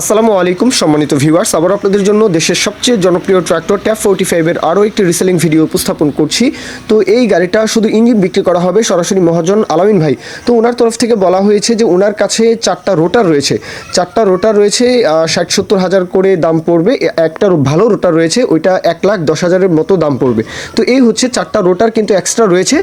আসসালামু আলাইকুম, সম্মানিত ভিউয়ার্স আবার আপনাদের জন্য দেশের সবচেয়ে জনপ্রিয় ট্র্যাক্টর ট্যাপ ফোর্টি ফাইভের আরও একটি রিসেলিং ভিডিও উপস্থাপন করছি। তো এই গাড়িটা শুধু ইঞ্জিন বিক্রি করা হবে সরাসরি মহাজন আলামিন ভাই। তো ওনার তরফ থেকে বলা হয়েছে যে ওনার কাছে চারটা রোটার রয়েছে। চারটা রোটার রয়েছে ষাট সত্তর হাজার করে দাম পড়বে। একটা ভালো রোটার রয়েছে, ওইটা এক লাখ দশ হাজারের মতো দাম পড়বে। তো এই হচ্ছে চারটা রোটার কিন্তু এক্সট্রা রয়েছে।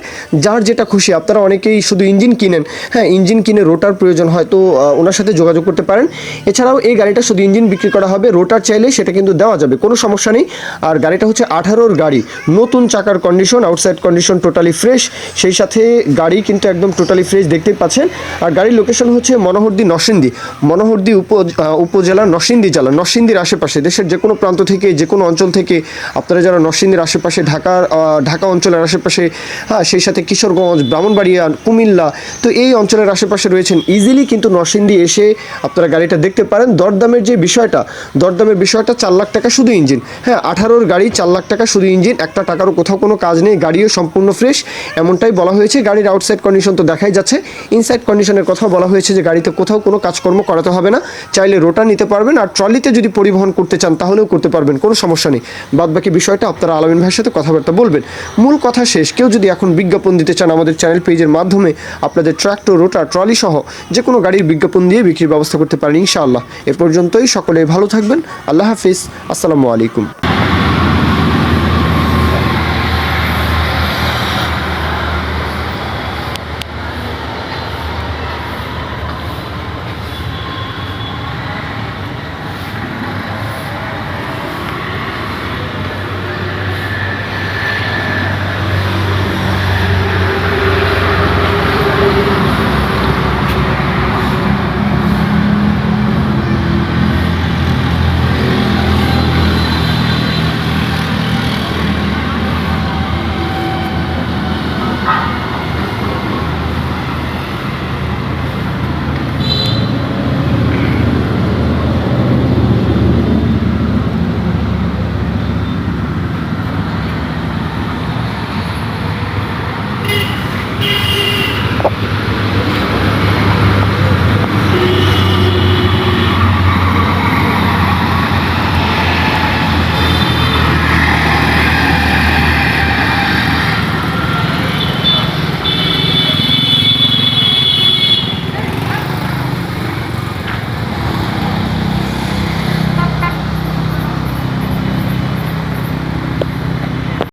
যার যেটা খুশি, আপনারা অনেকেই শুধু ইঞ্জিন কিনেন। হ্যাঁ ইঞ্জিন কিনে রোটার প্রয়োজন হয়, তো ওনার সাথে যোগাযোগ করতে পারেন। এছাড়াও এই গাড়িটা শুধু ইঞ্জিন বিক্রি করা হবে রোটার চাইলে সেটা কিন্তু দেওয়া যাবে কোনো সমস্যা নেই। আর গাড়িটা হচ্ছে আঠারোর গাড়ি নতুন চাকার condition outside condition totally fresh সেই সাথে গাড়ি কিন্তু একদম টোটালি ফ্রেশ দেখতেই পাচ্ছেন। আর গাড়ির লোকেশন হচ্ছে মনোহরদি নরসিংদী। মনোহরদি উপ আহ, উপজেলার নরসিংদী জেলা নরসিংদীর আশেপাশে। দেশের যে কোনো প্রান্ত থেকে যে কোনো অঞ্চল থেকে আপনারা যারা নরসিংদীর আশেপাশে ঢাকার ঢাকা অঞ্চলের আশেপাশে হ্যাঁ সেই সাথে কিশোরগঞ্জ ব্রাহ্মণবাড়িয়া কুমিল্লা তো এই অঞ্চলের আশেপাশে রয়েছেন। ইজিলি কিন্তু নরসিংদী এসে আপনারা গাড়িটা দেখতে পারেন। দরদামের যে বিষয়টা, দরদামের বিষয়টা চার লাখ টাকা শুধু ইঞ্জিন। হ্যাঁ আঠারোর গাড়ি চার লাখ টাকা শুধু ইঞ্জিন, একটা টাকারও কোথাও কোনো কাজ নেই, গাড়িও সম্পূর্ণ ফ্রেশ এমনটাই বলা হয়েছে, গাড়ির আউটসাইড কন্ডিশন তো দেখাই যাচ্ছে। ইনসাইড কন্ডিশনের কথাও বলা হয়েছে যে গাড়িতে কোথাও কোনো কাজকর্ম করাতে হবে না। চাইলে রোটা নিতে পারবেন আর ট্রলিতে যদি পরিবহন করতে চান, তাহলেও করতে পারবেন, কোনো সমস্যা নেই। বাদ বাকি বিষয়টা আপনারা আলামিন ভাইয়ের সাথে কথাবার্তা বলবেন। মূল কথা শেষ, কেউ যদি এখন বিজ্ঞাপন দিতে চান আমাদের চ্যানেল পেজের মাধ্যমে, আপনাদের ট্র্যাক্টর রোটা ট্রলি সহ যে কোনো গাড়ির বিজ্ঞাপন দিয়ে বিক্রির ব্যবস্থা করতে পারেন, ইনশাআল্লাহ। এ পর্যন্তই সকলে ভালো থাকবেন। আল্লাহ হাফিজ। আসসালামু আলাইকুম।